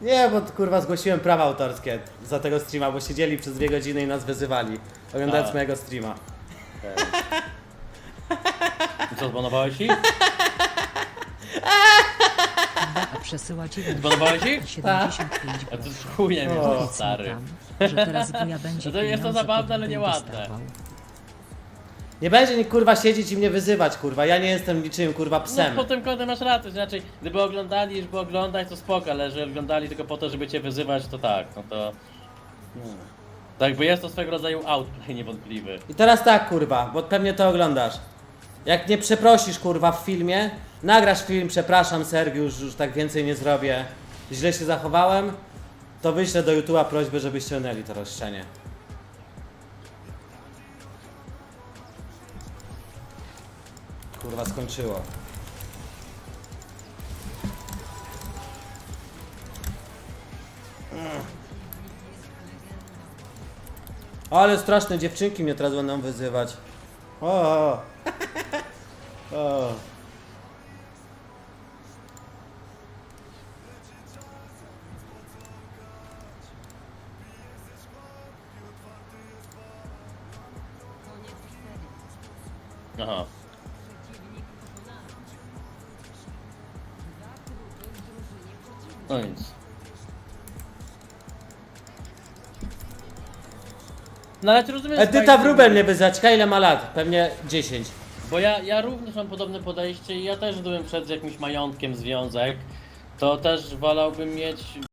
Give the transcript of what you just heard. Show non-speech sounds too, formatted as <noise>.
Nie, bo kurwa zgłosiłem prawa autorskie za tego streama, bo siedzieli przez dwie godziny i nas wyzywali, oglądając A. mojego streama. I co, zbanowałeś ich? A przesyła 9 Zbanowałeś ich? 75 A to groszy. chujem jest, O. Powiedz mi stary. tam, że teraz wuja będzie No to jest to pieniądze zabawne, ale nieładne. dostawał. Nie będzie nikt kurwa siedzieć i mnie wyzywać, kurwa. Ja nie jestem niczym kurwa No psem. pod tym kątem masz rację, znaczy gdyby oglądali, żeby oglądać to spoko, ale że oglądali tylko po to, żeby cię wyzywać, to tak, no to... Hmm. Tak jakby jest to swego rodzaju outplay <laughs> niewątpliwy. I teraz tak, kurwa, bo pewnie to oglądasz. Jak nie przeprosisz, kurwa, w filmie, nagrasz film, przepraszam, Sergiusz, już tak więcej nie zrobię, źle się zachowałem, to wyślę do YouTube'a prośbę, żeby ściągnęli to roszczenie. Kurwa, skończyło. Ale straszne dziewczynki mnie teraz będą wyzywać. O. o. <laughs> Aha. No nic. No ale ty rozumiesz... Edyta Spajsy, Wróbel mnie wyzaćka, ile ma lat? Pewnie 10. Bo ja, ja również mam podobne podejście i ja też gdybym przed jakimś majątkiem związek, to też wolałbym mieć